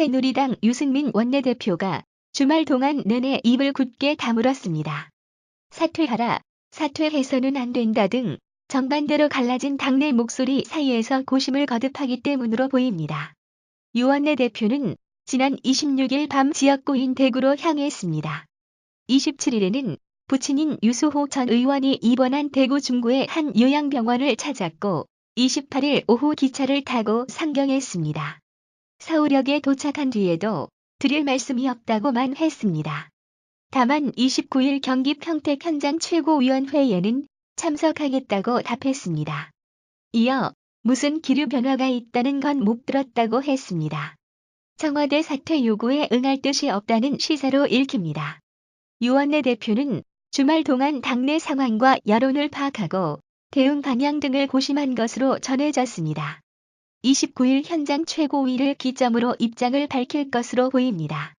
새누리당 유승민 원내대표가 주말 동안 내내 입을 굳게 다물었습니다. 사퇴하라, 사퇴해서는 안 된다 등 정반대로 갈라진 당내 목소리 사이에서 고심을 거듭하기 때문으로 보입니다. 유 원내대표는 지난 26일 밤 지역구인 대구로 향했습니다. 27일에는 부친인 유수호 전 의원이 입원한 대구 중구의 한 요양병원을 찾았고 28일 오후 기차를 타고 상경했습니다. 서울역에 도착한 뒤에도 드릴 말씀이 없다고만 했습니다. 다만 29일 경기 평택 현장 최고위원회에는 참석하겠다고 답했습니다. 이어 무슨 기류 변화가 있다는 건 못 들었다고 했습니다. 청와대 사퇴 요구에 응할 뜻이 없다는 시사로 읽힙니다. 유원내 대표는 주말 동안 당내 상황과 여론을 파악하고 대응 방향 등을 고심한 것으로 전해졌습니다. 29일 현장 최고위를 기점으로 입장을 밝힐 것으로 보입니다.